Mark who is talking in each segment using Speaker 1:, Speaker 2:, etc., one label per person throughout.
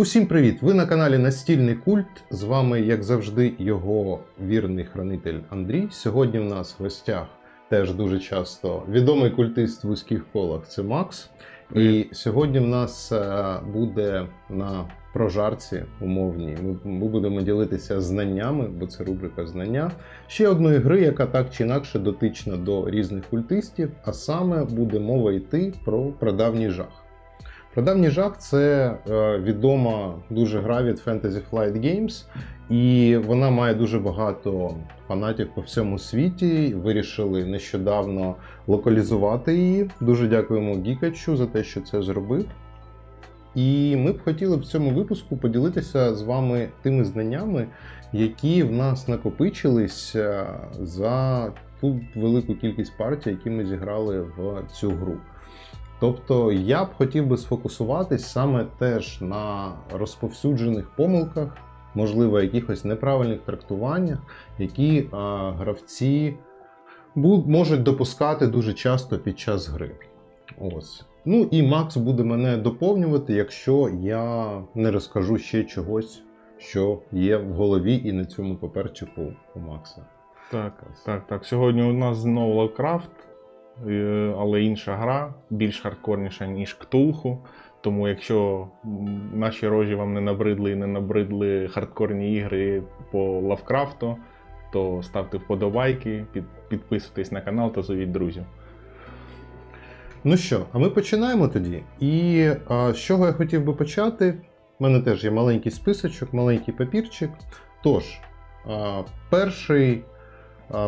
Speaker 1: Усім привіт! Ви на каналі Настільний Культ. З вами, як завжди, його вірний хранитель Андрій. Сьогодні в нас в гостях теж дуже часто відомий культист в вузьких колах це Макс. І сьогодні в нас е, буде на прожарці умовній. Ми, ми будемо ділитися знаннями, бо це рубрика знання. Ще одної гри, яка так чи інакше дотична до різних культистів, а саме буде мова йти про прадавній жах. Прадавній жах це е, відома дуже гра від Fantasy Flight Games, і вона має дуже багато фанатів по всьому світі. Вирішили нещодавно локалізувати її. Дуже дякуємо Гікачу за те, що це зробив. І ми б хотіли в цьому випуску поділитися з вами тими знаннями, які в нас накопичились е, за ту велику кількість партій, які ми зіграли в цю гру. Тобто я б хотів би сфокусуватись саме теж на розповсюджених помилках, можливо, якихось неправильних трактуваннях, які а, гравці можуть допускати дуже часто під час гри. Ось. Ну і Макс буде мене доповнювати, якщо я не розкажу ще чогось, що є в голові і на цьому паперчику у Макса.
Speaker 2: Так, так, так. Сьогодні у нас знову е, але інша гра, більш хардкорніша, ніж Ктулху. Тому якщо наші рожі вам не набридли і не набридли хардкорні ігри по Лавкрафту, то ставте вподобайки, під, підписуйтесь на канал та зовіть друзів.
Speaker 1: Ну що, а ми починаємо тоді. І а, з чого я хотів би почати? У мене теж є маленький списочок, маленький папірчик. Тож, а, перший,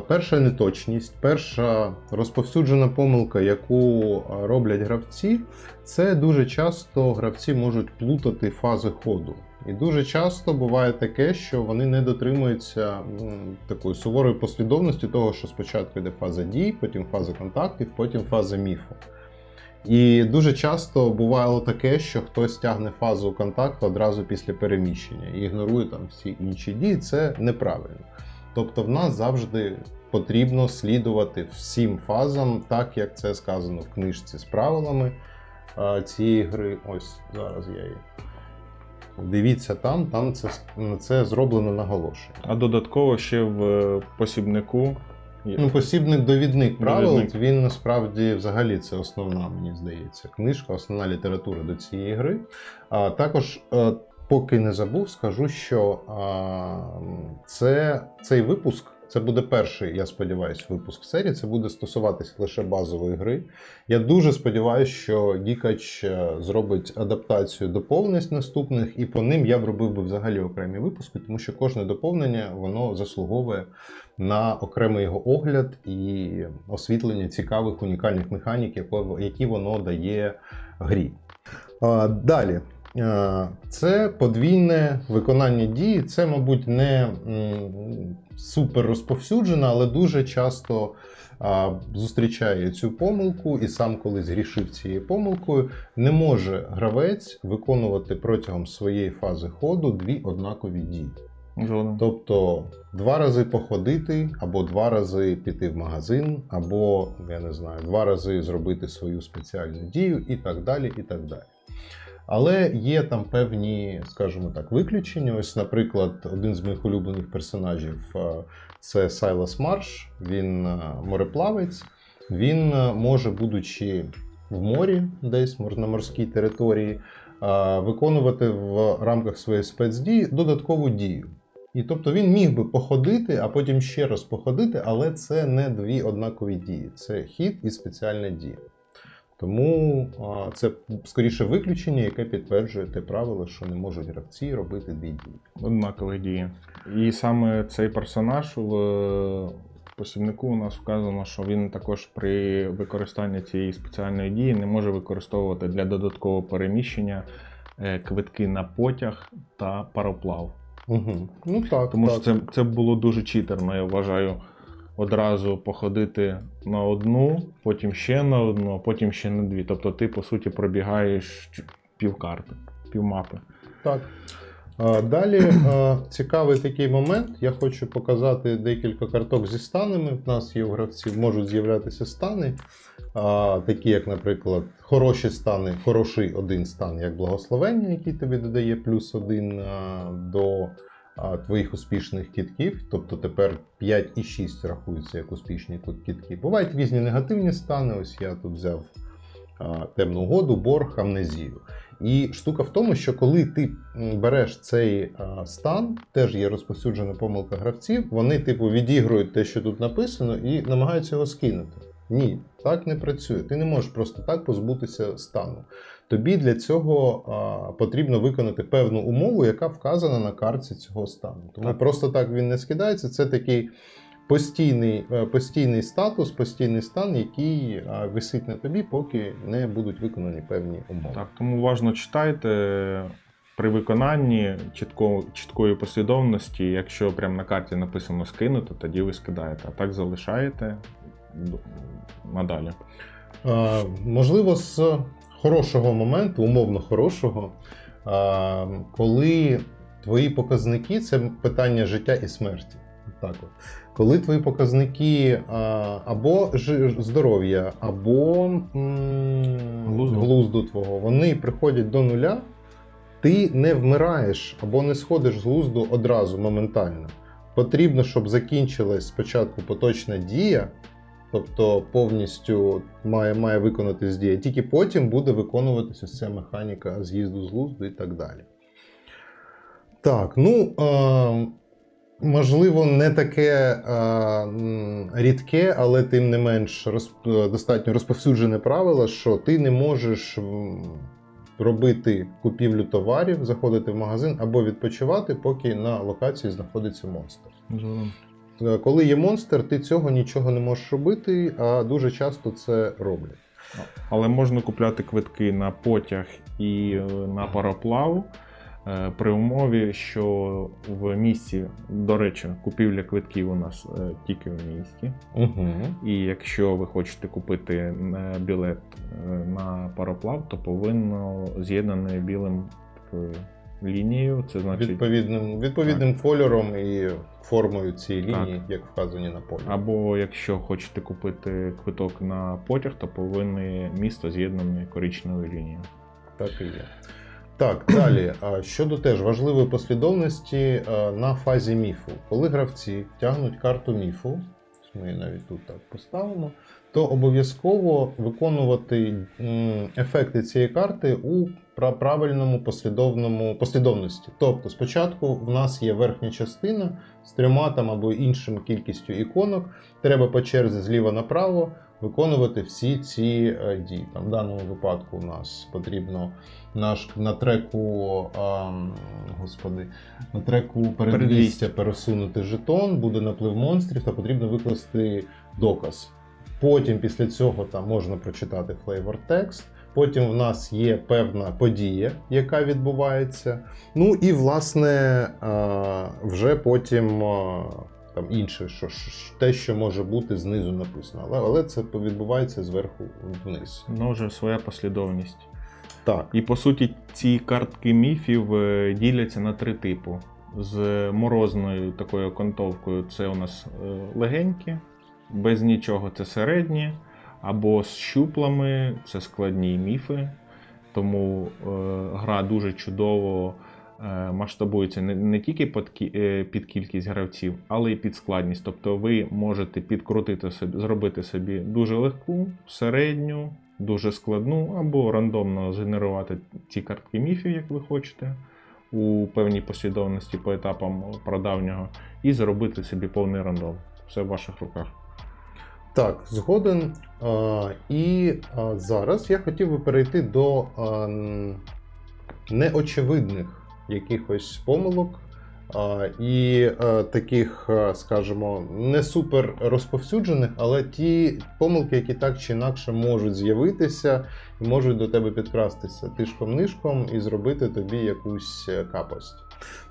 Speaker 1: перша неточність, перша розповсюджена помилка, яку роблять гравці, це дуже часто гравці можуть плутати фази ходу. І дуже часто буває таке, що вони не дотримуються такої суворої послідовності того, що спочатку йде фаза дій, потім фаза контактів, потім фаза міфу. І дуже часто бувало таке, що хтось тягне фазу контакту одразу після переміщення і ігнорує там всі інші дії. Це неправильно. Тобто, в нас завжди потрібно слідувати всім фазам, так як це сказано в книжці з правилами цієї гри. Ось зараз я її. Дивіться там, там це, це зроблено наголошення.
Speaker 2: А додатково ще в е, посібнику. є-
Speaker 1: Ну, посібник довідник правил,
Speaker 2: Довідник.
Speaker 1: він насправді взагалі це основна, мені здається, книжка, основна література до цієї гри. А також, е, поки не забув, скажу, що а, це, цей випуск. Це буде перший, я сподіваюся, випуск серії. Це буде стосуватися лише базової гри. Я дуже сподіваюся, що Гікач е, зробить адаптацію доповнень наступних, і по ним я б робив би взагалі окремі випуски, тому що кожне доповнення воно заслуговує на окремий його огляд і освітлення цікавих унікальних механік, які воно дає грі. Далі. А, Це подвійне виконання дії. Це, мабуть, не супер розповсюджено, але дуже часто зустрічає цю помилку, і сам колись грішив цією помилкою. Не може гравець виконувати протягом своєї фази ходу дві однакові дії.
Speaker 2: Згодом.
Speaker 1: Тобто два рази походити, або два рази піти в магазин, або я не знаю, два рази зробити свою спеціальну дію, і так далі. і так далі. Але є там певні, скажімо так, виключення. Ось, наприклад, один з моїх улюблених персонажів е, це Сайлас Марш. Він е, мореплавець. Він е, може, будучи в морі, десь на морській території, виконувати в рамках своєї спецдії додаткову дію. І тобто він міг би походити, а потім ще раз походити, але це не дві однакові дії. Це хід і спеціальна дія. Тому а, це скоріше виключення, яке підтверджує те правило, що не можуть гравці робити дві дії.
Speaker 2: Однакові дії. І саме цей персонаж в е, посібнику у нас вказано, що він також при використанні цієї спеціальної дії не може використовувати для додаткового переміщення е, квитки на потяг та пароплав.
Speaker 1: Угу. Ну так,
Speaker 2: Тому
Speaker 1: так.
Speaker 2: що це, це було дуже читерно, я вважаю. Одразу походити на одну, потім ще на одну, потім ще на дві. Тобто ти, по суті, пробігаєш півкарти, півмапи.
Speaker 1: Так. Далі цікавий такий момент. Я хочу показати декілька карток зі станами. В нас є у гравців можуть з'являтися стани, такі як, наприклад, хороші стани, хороший один стан, як благословення, який тобі додає плюс один до твоїх успішних кітків. Тобто тепер 5 і 6 рахуються як успішні кітки. Бувають різні негативні стани. Ось я тут взяв темну угоду, борг, амнезію. І штука в тому, що коли ти береш цей стан, теж є розповсюджена помилка гравців, вони, типу, відігрують те, що тут написано, і намагаються його скинути. Ні, так не працює. Ти не можеш просто так позбутися стану. Тобі для цього а, потрібно виконати певну умову, яка вказана на карті цього стану. Тому
Speaker 2: Так.
Speaker 1: просто так він не скидається. Це такий постійний, е, постійний статус, постійний стан, який а, висить на тобі, поки не будуть виконані певні умови.
Speaker 2: Так, тому уважно читайте при виконанні чітко, чіткої послідовності. Якщо прямо на карті написано скинути, тоді ви скидаєте, а так залишаєте надалі.
Speaker 1: А, можливо, з хорошого моменту, умовно хорошого, а, коли твої показники це питання життя і смерті. Так от. Коли твої показники а, або здоров'я, або м,
Speaker 2: Глузду.
Speaker 1: глузду твого, вони приходять до нуля, ти не вмираєш або не сходиш з глузду одразу моментально. Потрібно, щоб закінчилась спочатку поточна дія, тобто повністю має, має виконатись дія. Тільки потім буде виконуватися ця механіка з'їзду з глузду і так далі. Так, ну. Е, Можливо, не таке е, рідке, але тим не менш роз, е, достатньо розповсюджене правило, що ти не можеш робити купівлю товарів, заходити в магазин або відпочивати, поки на локації знаходиться монстр. Е, Коли є монстр, ти цього нічого не можеш робити, а дуже часто це роблять.
Speaker 2: Але можна купляти квитки на потяг і е, на пароплав е, при умові, що в місті, до речі, купівля квитків у нас тільки в місті.
Speaker 1: Угу.
Speaker 2: І якщо ви хочете купити білет на пароплав, то повинно з'єднане білим лінією. Це значить
Speaker 1: Відповідним, відповідним кольором і формою цієї лінії, як вказані на полі.
Speaker 2: Або якщо хочете купити квиток на потяг, то повинне місто з'єднане коричневою лінією.
Speaker 1: Так і є. Так, далі. Щодо теж важливої послідовності на фазі міфу. Коли гравці тягнуть карту міфу, ми її навіть тут так поставимо, то обов'язково виконувати ефекти цієї карти у правильному послідовному послідовності. Тобто, спочатку в нас є верхня частина з трьома там або іншим кількістю іконок. Треба по черзі зліва направо виконувати всі ці е, дії. Там, в даному випадку у нас потрібно наш на треку, а, господи, на треку передвістя пересунути жетон, буде наплив монстрів, та потрібно викласти доказ. Потім після цього там можна прочитати flavor text. Потім в нас є певна подія, яка відбувається. Ну і власне вже потім там інше, що те, що може бути знизу написано. Але, але це відбувається зверху вниз.
Speaker 2: Ну, вже своя послідовність.
Speaker 1: Так.
Speaker 2: І по суті, ці картки міфів е, діляться на три типи. З морозною такою окантовкою це у нас е, легенькі, без нічого це середні, або з щуплами це складні міфи. Тому е, гра дуже чудово е, масштабується не, не тільки під, е, під кількість гравців, але й під складність. Тобто ви можете підкрутити собі, зробити собі дуже легку, середню, дуже складну, або рандомно згенерувати ці картки міфів, як ви хочете, у певній послідовності по етапам прадавнього, і зробити собі повний рандом. Все в ваших руках.
Speaker 1: Так, згоден. І зараз я хотів би перейти до неочевидних якихось помилок. І е, таких, е, скажімо, не супер розповсюджених, але ті помилки, які так чи інакше можуть з'явитися і можуть до тебе підкрастися тишком-нишком і зробити тобі якусь е, капость.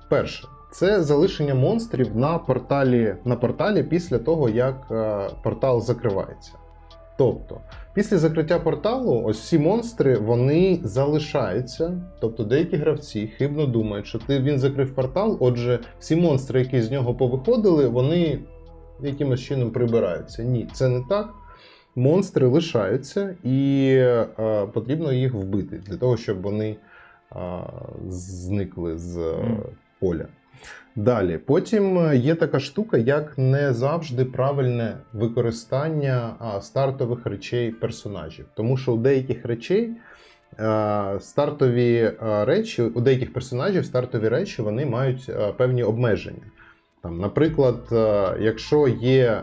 Speaker 1: Перше, це залишення монстрів на порталі, на порталі після того, як портал закривається. Тобто, після закриття порталу, ось всі монстри вони залишаються. Тобто деякі гравці хибно думають, що ти він закрив портал. Отже, всі монстри, які з нього повиходили, вони якимось чином прибираються. Ні, це не так. Монстри лишаються, і е, потрібно їх вбити для того, щоб вони е, зникли з е, поля. Далі, потім е, є така штука, як не завжди правильне використання стартових речей персонажів. Тому що у деяких речей е, стартові е, речі, у деяких персонажів стартові речі вони мають певні обмеження. Там, наприклад, якщо є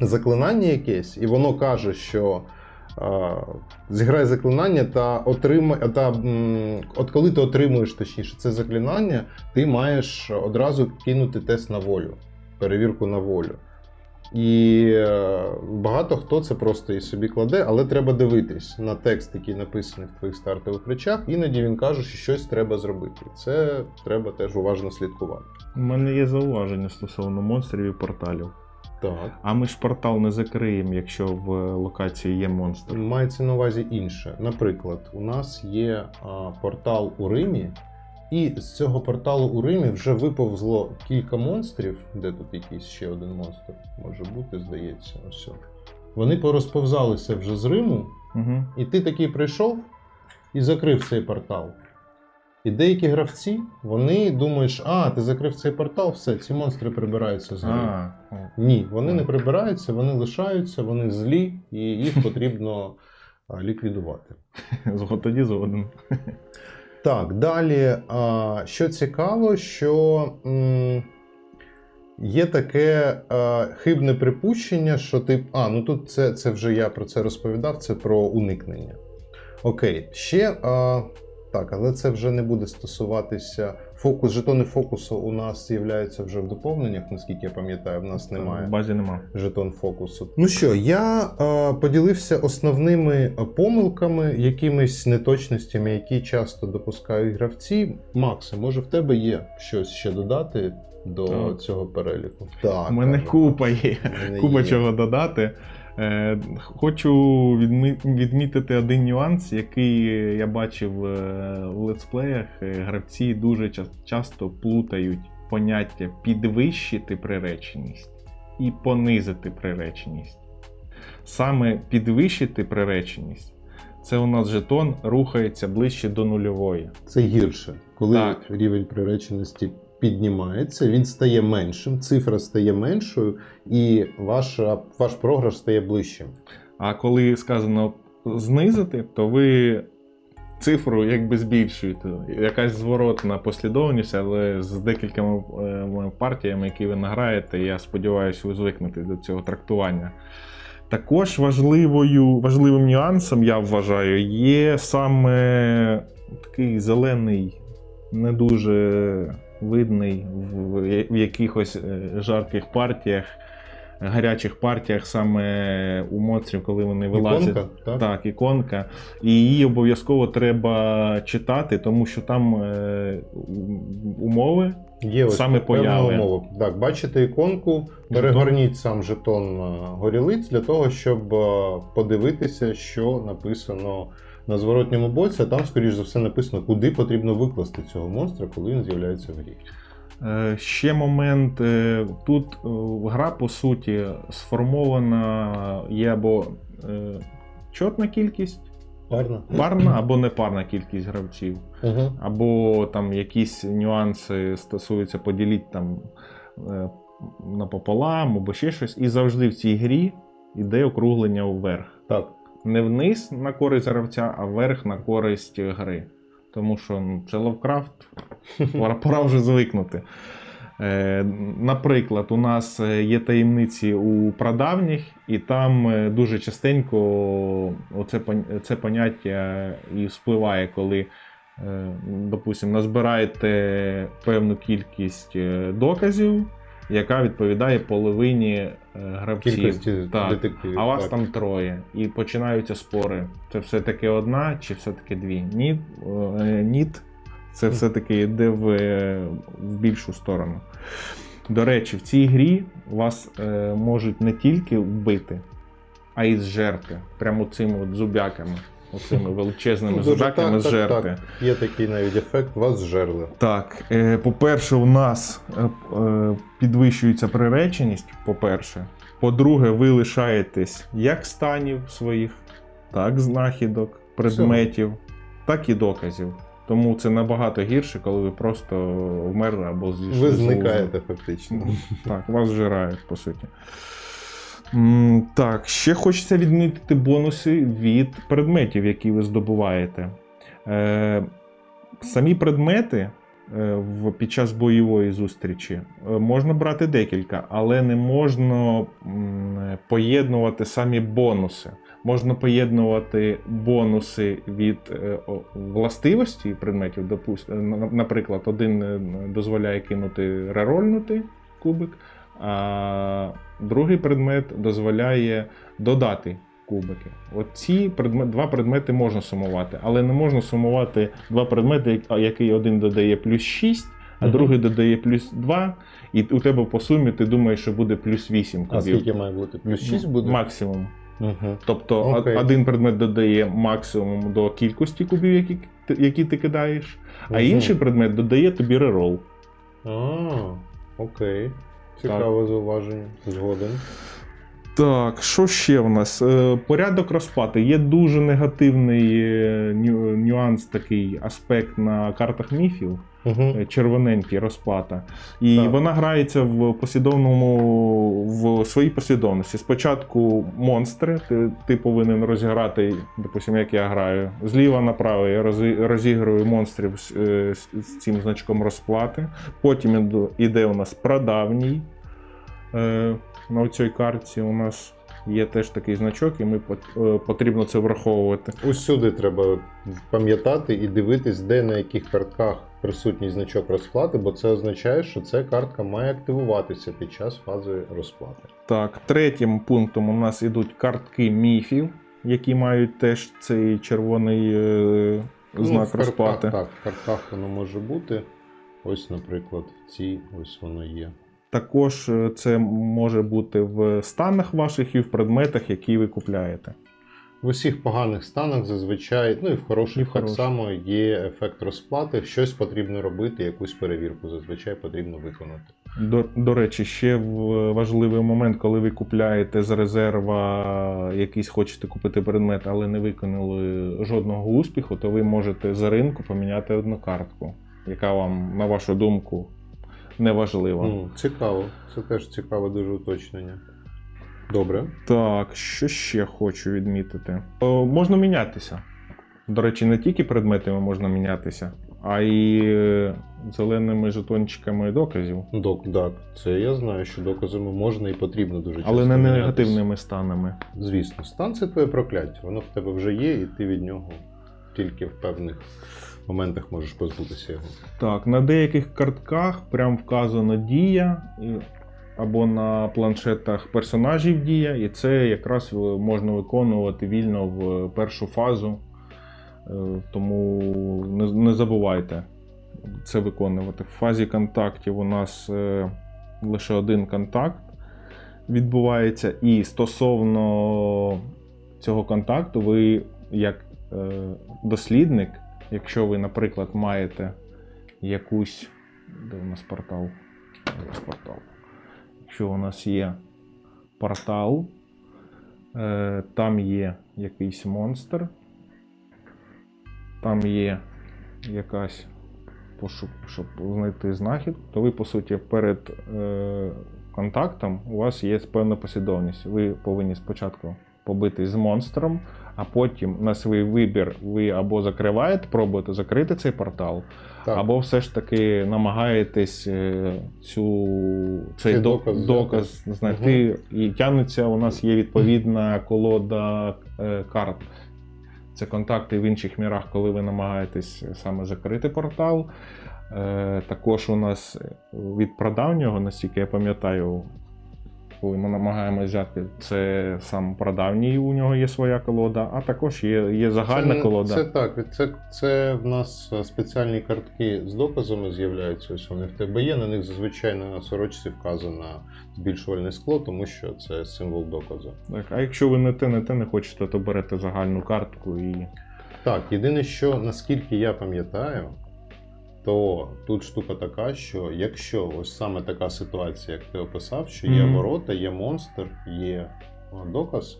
Speaker 1: заклинання якесь, і воно каже, що зіграй заклинання та отримай, та от коли ти отримуєш точніше це заклинання, ти маєш одразу кинути тест на волю, перевірку на волю. І е, багато хто це просто і собі кладе, але треба дивитись на текст, який написаний в твоїх стартових речах. Іноді він каже, що щось треба зробити. Це треба теж уважно слідкувати.
Speaker 2: У мене є зауваження стосовно монстрів і порталів.
Speaker 1: Так.
Speaker 2: А ми ж портал не закриємо, якщо в локації є монстр.
Speaker 1: Мається на увазі інше. Наприклад, у нас є а, портал у Римі, і з цього порталу у Римі вже виповзло кілька монстрів. Де тут якийсь ще один монстр може бути, здається, ось. Вони порозповзалися вже з Риму,
Speaker 2: Угу.
Speaker 1: і ти такий прийшов і закрив цей портал. І деякі гравці вони думають, а, ти закрив цей портал, все, ці монстри прибираються з гри. Ні, вони не прибираються, вони лишаються, вони злі, і їх потрібно ліквідувати.
Speaker 2: Зго- тоді згоден.
Speaker 1: Так, далі, а, що цікаво, що м, є таке а, хибне припущення, що ти. А, ну тут це, це вже я про це розповідав, це про уникнення. Окей, ще. А, так, але це вже не буде стосуватися фокус, жетони фокусу у нас з'являються вже в доповненнях, наскільки я пам'ятаю, в нас немає
Speaker 2: В базі нема.
Speaker 1: жетон фокусу. Ну що, я е, поділився основними е, помилками, якимись неточностями, які часто допускають гравці. Максе, може в тебе є щось ще додати до
Speaker 2: Так.
Speaker 1: цього переліку? Так.
Speaker 2: У мене
Speaker 1: каже.
Speaker 2: купа є.
Speaker 1: Мене
Speaker 2: Купа
Speaker 1: є.
Speaker 2: чого додати. Е, Хочу відмітити один нюанс, який я бачив е, в летсплеях. Е, Гравці дуже часто плутають поняття підвищити приреченість і понизити приреченість. Саме підвищити приреченість це у нас жетон рухається ближче до нульової.
Speaker 1: Це гірше. Коли
Speaker 2: Так.
Speaker 1: рівень приреченості піднімається, він стає меншим, цифра стає меншою, і ваша, ваш програш стає ближчим.
Speaker 2: А коли сказано знизити, то ви цифру якби збільшуєте. Якась зворотна послідовність, але з декількома е, партіями, які ви награєте, я сподіваюся, ви звикнете до цього трактування. Також важливою, важливим нюансом, я вважаю, є саме такий зелений, не дуже видний в, в якихось е, жарких партіях, гарячих партіях, саме у монстрів, коли вони вилазять.
Speaker 1: Іконка, так?
Speaker 2: Так, іконка. І її обов'язково треба читати, тому що там е, умови.
Speaker 1: Є ось
Speaker 2: Саме появи.
Speaker 1: умова. Так, бачите іконку, перегорніть сам жетон е, горілиць для того, щоб подивитися, що написано на зворотньому боці. А там, скоріш за все, написано, куди потрібно викласти цього монстра, коли він з'являється в грі.
Speaker 2: Е, Ще момент. е, Тут е, гра, по суті, сформована є або чотна кількість,
Speaker 1: Парно?
Speaker 2: парна або непарна кількість гравців.
Speaker 1: Угу.
Speaker 2: або там якісь нюанси стосуються поділіть там напополам, або ще щось. І завжди в цій грі йде округлення вверх.
Speaker 1: Так.
Speaker 2: Не вниз на користь гравця, а вверх на користь гри. Тому що ну, це Лавкрафт, пора, пора вже звикнути. Е, наприклад, у нас е, є таємниці у прадавніх, і там е, дуже частенько оце, це поняття і вспливає, коли, е, допустимо, назбираєте певну кількість е, доказів, яка відповідає половині е, гравців.
Speaker 1: Кількості
Speaker 2: Так.
Speaker 1: детективів.
Speaker 2: А вас
Speaker 1: так.
Speaker 2: там троє, і починаються спори. Це все-таки одна чи все-таки дві? Ні, е, ніт, це все-таки йде в, е, в більшу сторону. До речі, в цій грі вас е, можуть не тільки вбити, а із жерти. Прямо цими от зубяками. Оцими величезними
Speaker 1: Ну, дуже
Speaker 2: з жерти.
Speaker 1: так. Є такий навіть ефект, вас зжерли.
Speaker 2: Так, е, по-перше, у нас е, е, підвищується приреченість, по-перше. По-друге, ви лишаєтесь як станів своїх, так знахідок, предметів, так і доказів. Тому це набагато гірше, коли ви просто вмерли або зійшли.
Speaker 1: Ви зникаєте фактично.
Speaker 2: Так, вас жирають, по суті. Так, ще хочеться відмітити бонуси від предметів, які ви здобуваєте. Е, самі предмети е, під час бойової зустрічі е, можна брати декілька, але не можна поєднувати самі бонуси. Можна поєднувати бонуси від властивості предметів. Наприклад, один дозволяє кинути рерольнути кубик, а другий предмет дозволяє додати кубики. От ці предмет, два предмети можна сумувати, але не можна сумувати два предмети, який один додає плюс 6, а
Speaker 1: Мгм.
Speaker 2: другий додає плюс 2, і у тебе по сумі ти думаєш, що буде плюс 8 кубів.
Speaker 1: А скільки має бути? Плюс 6 буде?
Speaker 2: Максимум.
Speaker 1: Угу.
Speaker 2: Тобто
Speaker 1: Окей.
Speaker 2: один предмет додає максимум до кількості кубів, які, які ти кидаєш, а інший предмет додає тобі рерол.
Speaker 1: А, окей. Цікаве зауваження. Згоден.
Speaker 2: Так, що ще в нас? Е, Порядок розплати. Є дуже негативний е, нюанс, такий аспект на картах міфів.
Speaker 1: Угу.
Speaker 2: Червоненький розплата. І
Speaker 1: Так.
Speaker 2: вона грається в послідовному в своїй послідовності. Спочатку монстри, ти, ти повинен розіграти, допустимо, як я граю. Зліва направо я розіграю монстрів з, е, з, з цим значком розплати. Потім іде у нас прадавній. Е, на цій картці у нас є теж такий значок, і ми е, потрібно це враховувати.
Speaker 1: Усюди треба пам'ятати і дивитись, де на яких картках присутній значок розплати, бо це означає, що ця картка має активуватися під час фази розплати.
Speaker 2: Так, третім пунктом у нас ідуть картки міфів, які мають теж цей червоний е, знак
Speaker 1: Ну,
Speaker 2: розплати.
Speaker 1: картках, так, в картках воно може бути. Ось, наприклад, в цій ось воно є.
Speaker 2: Також е, це може бути в станах ваших і в предметах, які ви купляєте.
Speaker 1: В усіх поганих станах зазвичай, ну і в хороших
Speaker 2: І в
Speaker 1: так
Speaker 2: хороших.
Speaker 1: само є ефект розплати. Щось потрібно робити, якусь перевірку зазвичай потрібно виконати.
Speaker 2: До, до речі, ще важливий момент, коли ви купляєте з резерва якийсь хочете купити предмет, але не виконали жодного успіху, то ви можете за ринку поміняти одну картку, яка вам, на вашу думку, не важлива.
Speaker 1: Ну, цікаво, це теж цікаве дуже уточнення. Добре.
Speaker 2: Так, що ще хочу відмітити? О, можна мінятися. До речі, не тільки предметами можна мінятися, а й е, зеленими жетончиками доказів,
Speaker 1: Док, так, це я знаю, що доказами можна і потрібно дуже часто.
Speaker 2: але не
Speaker 1: мінятись.
Speaker 2: негативними станами.
Speaker 1: Звісно, стан це твоє прокляття. Воно в тебе вже є, і ти від нього тільки в певних моментах можеш позбутися його.
Speaker 2: Так, на деяких картках прям вказано дія, або на планшетах персонажів дія, і це якраз е, можна виконувати вільно в першу фазу. Е, Тому не, забувайте це виконувати. В фазі контактів у нас е, лише один контакт відбувається, і стосовно цього контакту, ви як дослідник, якщо ви, наприклад, маєте якусь. Де у нас портал? Ось портал. Якщо у нас є портал, е, там є якийсь монстр, там є якась пошук, щоб знайти знахід, то ви, по суті, перед е, контактом у вас є певна послідовність. Ви повинні спочатку побитись з монстром, а потім на свій вибір ви або закриваєте, пробуєте закрити цей портал,
Speaker 1: Так,
Speaker 2: або все ж таки намагаєтесь е, цю, цей
Speaker 1: Цей доказ
Speaker 2: доказ, знайти. І тягнеться, у нас є відповідна колода е, карт. Це контакти в інших мірах, коли ви намагаєтесь саме закрити портал. Е, також у нас від прадавнього, наскільки я пам'ятаю, коли ми намагаємося взяти, це сам прадавній, у нього є своя колода, а також є, є загальна
Speaker 1: це,
Speaker 2: колода.
Speaker 1: Це так. Це, це в нас е, спеціальні картки з доказами з'являються. Ось вони в тебе є. На них зазвичай на сорочці вказано збільшувальне скло, тому що це символ доказу.
Speaker 2: Так, а якщо ви не те, не те не хочете, то берете загальну картку і.
Speaker 1: Так, єдине, що наскільки я пам'ятаю, то тут штука така, що якщо ось саме така ситуація, як ти описав, що є ворота, є монстр, є доказ.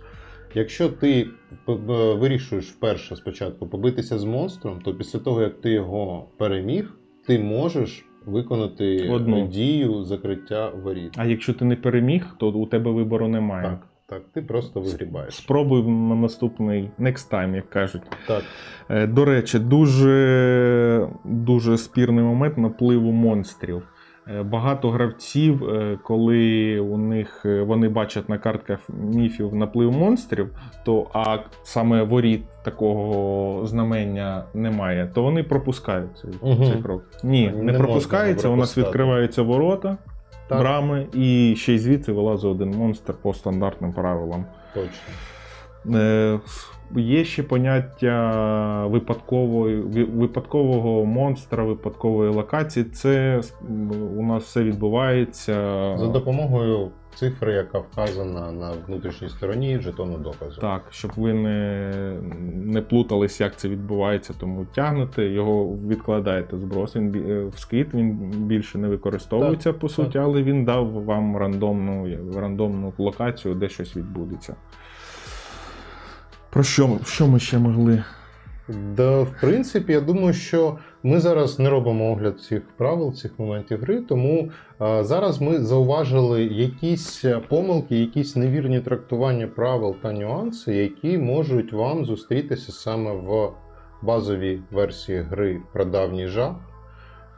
Speaker 1: Якщо ти вирішуєш вперше спочатку побитися з монстром, то після того, як ти його переміг, ти можеш виконати
Speaker 2: Одну.
Speaker 1: дію закриття воріт.
Speaker 2: А якщо ти не переміг, то у тебе вибору немає.
Speaker 1: Так, так, ти просто вигрібаєш.
Speaker 2: Спробуй на наступний next time, як кажуть.
Speaker 1: Так.
Speaker 2: Е, До речі, дуже, дуже спірний момент напливу монстрів. Е, Багато гравців, е, коли у них вони бачать на картках міфів наплив монстрів, то а саме воріт такого знамення немає, то вони пропускають цей,
Speaker 1: Мгм.
Speaker 2: цей крок. Ні,
Speaker 1: Не
Speaker 2: не, пропускається. У нас відкриваються ворота,
Speaker 1: Так.
Speaker 2: брами, і ще й звідси вилазить один монстр по стандартним правилам.
Speaker 1: Точно.
Speaker 2: Е, Є ще поняття випадкової, випадкового монстра, випадкової локації. Це у нас все відбувається.
Speaker 1: За допомогою цифри, яка вказана на внутрішній стороні жетону доказу.
Speaker 2: Так, щоб ви не, не плутались, як це відбувається, тому тягнете, його відкладаєте зброс. Він е, в скид він більше не використовується по суті, але він дав вам рандомну, рандомну локацію, де щось відбудеться. Про що, що ми ще могли?
Speaker 1: Да, в принципі, я думаю, що ми зараз не робимо огляд цих правил, цих моментів гри, тому а, зараз ми зауважили якісь помилки, якісь невірні трактування правил та нюанси, які можуть вам зустрітися саме в базовій версії гри Прадавній жах.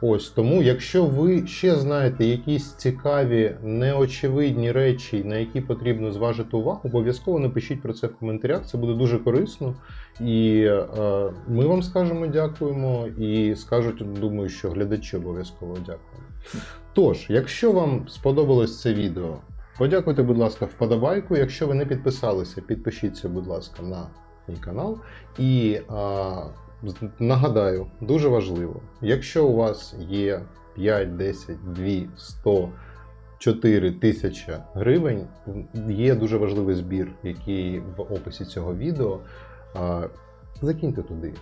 Speaker 1: Ось тому, якщо ви ще знаєте якісь цікаві, неочевидні речі, на які потрібно зважити увагу, обов'язково напишіть про це в коментарях. Це буде дуже корисно. І е, ми вам скажемо дякуємо, і скажуть, думаю, що глядачі обов'язково дякуємо. Тож, якщо вам сподобалось це відео, подякуйте, будь ласка, вподобайку. Якщо ви не підписалися, підпишіться, будь ласка, на мій канал. І з- нагадаю, дуже важливо, якщо у вас є 5, 10, 2, 100, 4 тисячі гривень, є дуже важливий збір, який в описі цього відео. Закиньте туди.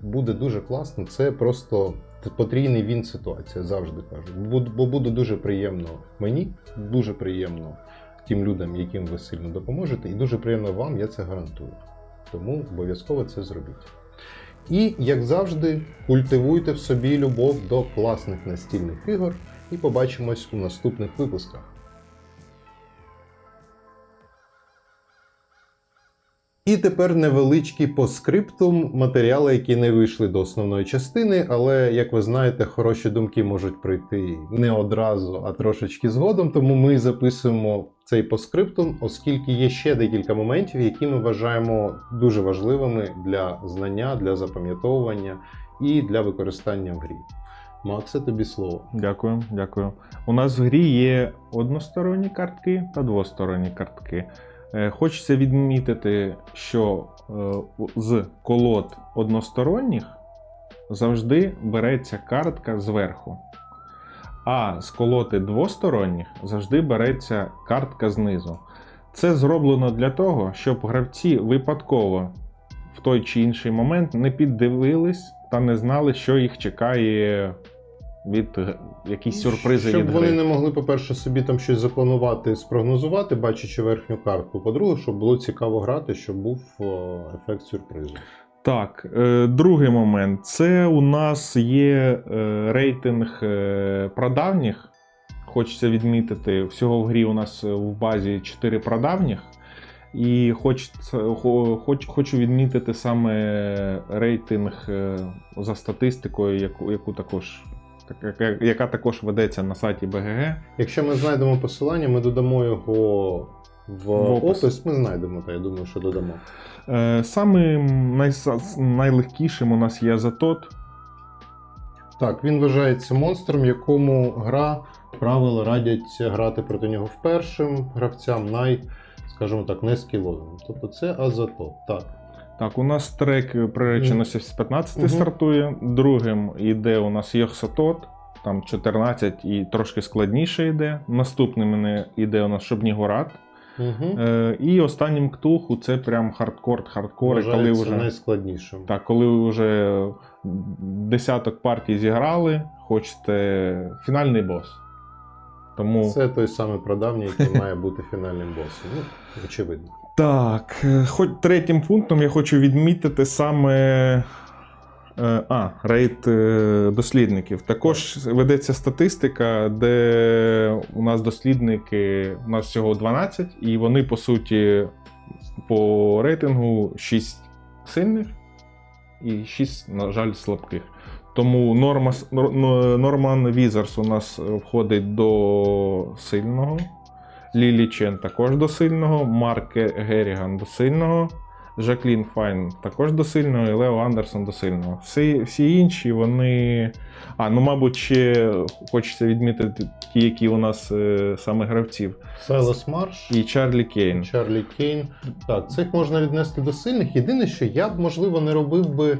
Speaker 1: Буде дуже класно. Це просто потрійний він ситуація, завжди кажу. Бо буде дуже приємно мені, дуже приємно тим людям, яким ви сильно допоможете, і дуже приємно вам, я це гарантую. Тому обов'язково це зробіть. І, як завжди, культивуйте в собі любов до класних настільних ігор і побачимось у наступних випусках. І тепер невеличкий по скриптум матеріали, які не вийшли до основної частини, але як ви знаєте, хороші думки можуть прийти не одразу, а трошечки згодом. Тому ми записуємо цей по скриптум, оскільки є ще декілька моментів, які ми вважаємо дуже важливими для знання, для запам'ятовування і для використання в грі. Максе, тобі слово.
Speaker 2: Дякую, дякую. У нас в грі є односторонні картки та двосторонні картки. Е, Хочеться відмітити, що е, з колод односторонніх завжди береться картка зверху. А з колоди двосторонніх завжди береться картка знизу. Це зроблено для того, щоб гравці випадково в той чи інший момент не піддивились та не знали, що їх чекає від е, якісь сюрпризи
Speaker 1: Щоб
Speaker 2: від
Speaker 1: вони не могли, по-перше, собі там щось запланувати, спрогнозувати, бачачи верхню картку. По-друге, щоб було цікаво грати, щоб був ефект сюрпризу.
Speaker 2: Так, е, другий момент. Це у нас є е, рейтинг е, прадавніх. Хочеться відмітити, всього в грі у нас е, в базі 4 прадавніх. І хочеться, хо- хоч, хочу відмітити саме рейтинг е, за статистикою, яку, яку також, так- яка, також ведеться на сайті БГГ.
Speaker 1: Якщо ми знайдемо посилання, ми додамо його в,
Speaker 2: В опис.
Speaker 1: опис. Ми знайдемо, та я думаю, що додамо.
Speaker 2: Е, Самим найса- найлегкішим у нас є Азатот.
Speaker 1: Так, він вважається монстром, якому гра правила радять грати проти нього впершим гравцям най, скажімо так, не скіловим. Тобто це азотоп. Так.
Speaker 2: Так, у нас трек приреченості з 15
Speaker 1: Мгм.
Speaker 2: стартує. Другим йде у нас Йохсатот, там 14 і трошки складніше йде. Наступним йде у нас Шобнігорат.
Speaker 1: Угу.
Speaker 2: Е, і останнім ктулху це прям хардкор, хардкор, коли вже,
Speaker 1: найскладнішим.
Speaker 2: так, коли ви вже десяток партій зіграли, хочете фінальний бос. Тому
Speaker 1: Це той самий прадавній, який має бути фінальним босом. Ну, очевидно.
Speaker 2: Так, е, хоч третім пунктом я хочу відмітити саме. е, А, рейд е, дослідників. Також ведеться статистика, де у нас дослідники, у нас всього 12, і вони, по суті, по рейтингу 6 сильних і 6, на жаль, слабких. Тому Норма, Нор- Нор- Норман Візерс у нас входить до сильного. Лілі Чен також до сильного, Марк Геріган до сильного, Жаклін Файн також до сильного, і Лео Андерсон до сильного. Всі, всі інші вони. А, ну, мабуть, ще хочеться відмітити ті, які у нас е, саме гравців.
Speaker 1: Сайлас Марш.
Speaker 2: І Чарлі Кейн.
Speaker 1: Чарлі Кейн. Так, цих можна віднести до сильних. Єдине, що я б, можливо, не робив би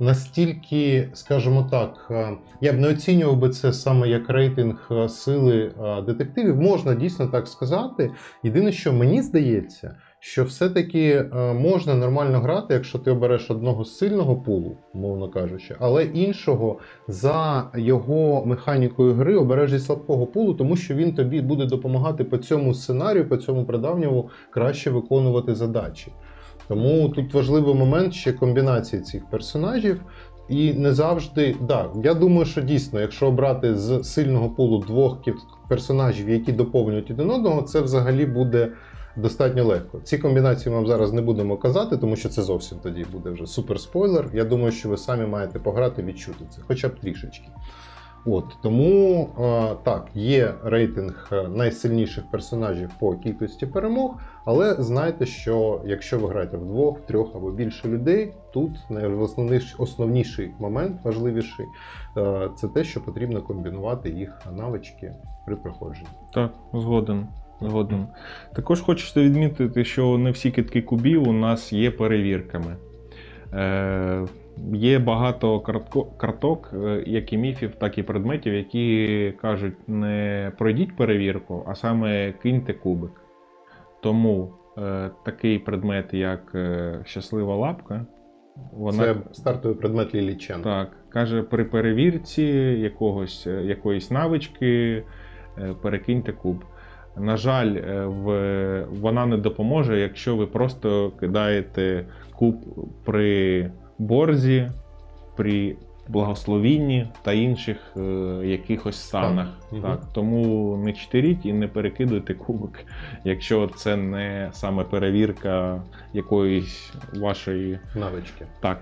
Speaker 1: настільки, скажімо так, е, я б не оцінював би це саме як рейтинг е, сили е, детективів. Можна дійсно так сказати. Єдине, що мені здається, що все-таки можна нормально грати, якщо ти обереш одного з сильного пулу, мовно кажучи, але іншого за його механікою гри обереш зі слабкого пулу, тому що він тобі буде допомагати по цьому сценарію, по цьому прадавньому краще виконувати задачі. Тому тут важливий момент ще комбінації цих персонажів. І не завжди, да, я думаю, що дійсно, якщо обрати з сильного пулу двох персонажів, які доповнюють один одного, це взагалі буде достатньо легко. Ці комбінації ми вам зараз не будемо казати, тому що це зовсім тоді буде вже супер спойлер. Я думаю, що ви самі маєте пограти, відчути це, хоча б трішечки. От тому е, так, є рейтинг е, найсильніших персонажів по кількості перемог, але знайте, що якщо ви граєте в двох, трьох або більше людей, тут основніший момент, важливіший, е, це те, що потрібно комбінувати їх навички при проходженні.
Speaker 2: Так, згоден. Згоден. Також хочеться відмітити, що не всі китки кубів у нас є перевірками. Є багато карток, е, як і міфів, так і предметів, які кажуть, не пройдіть перевірку, а саме киньте кубик. Тому е, такий предмет, як е, щаслива лапка, вона
Speaker 1: Це стартовий предмет Лілі Чен.
Speaker 2: так, каже, при перевірці якогось, е, якоїсь навички е, перекиньте куб. На жаль, в, вона не допоможе, якщо ви просто кидаєте куб при борзі, при благословінні та інших е, якихось станах.
Speaker 1: Мгм.
Speaker 2: Так, тому не чтеріть і не перекидуйте кубик, якщо це не саме перевірка якоїсь вашої
Speaker 1: Навички.
Speaker 2: так.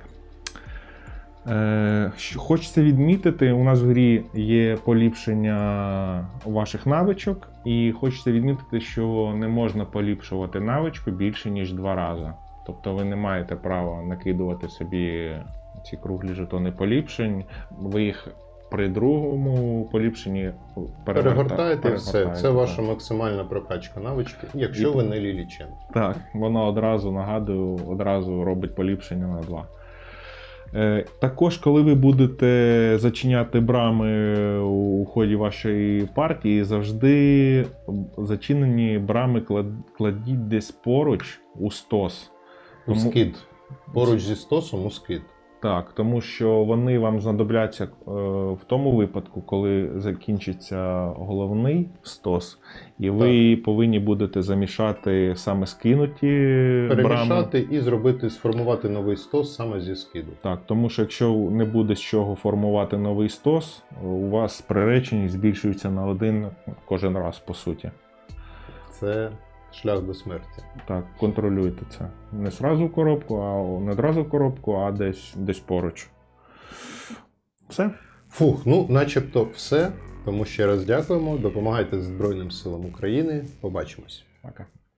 Speaker 2: Е, хочеться відмітити, у нас в грі є поліпшення ваших навичок, і хочеться відмітити, що не можна поліпшувати навичку більше, ніж два рази. Тобто ви не маєте права накидувати собі ці круглі жетони поліпшень. Ви їх при другому поліпшенні переверта-
Speaker 1: Перегортаєте і все. Це ваша максимальна прокачка навички, якщо
Speaker 2: І-
Speaker 1: ви не Лілі Чен.
Speaker 2: Так, воно одразу нагадую, одразу робить поліпшення на 2. Е, також, коли ви будете зачиняти брами у ході вашої партії, завжди зачинені брами кладіть десь поруч у стос.
Speaker 1: У скид. Поруч зі стосом у скид.
Speaker 2: Так, тому що вони вам знадобляться е, в тому випадку, коли закінчиться головний стос, і ви повинні будете замішати саме скинуті брами.
Speaker 1: Перемішати і зробити, сформувати новий стос саме зі скиду.
Speaker 2: Так, тому що якщо не буде з чого формувати новий стос, у вас приреченість збільшується на один кожен раз, по суті.
Speaker 1: Це шлях до смерті.
Speaker 2: Так, контролюйте це. Не зразу в коробку, а не одразу в коробку, а десь, десь поруч. Все.
Speaker 1: Фух, ну начебто все. Тому ще раз дякуємо. Допомагайте Збройним силам України. Побачимось.
Speaker 2: Пока.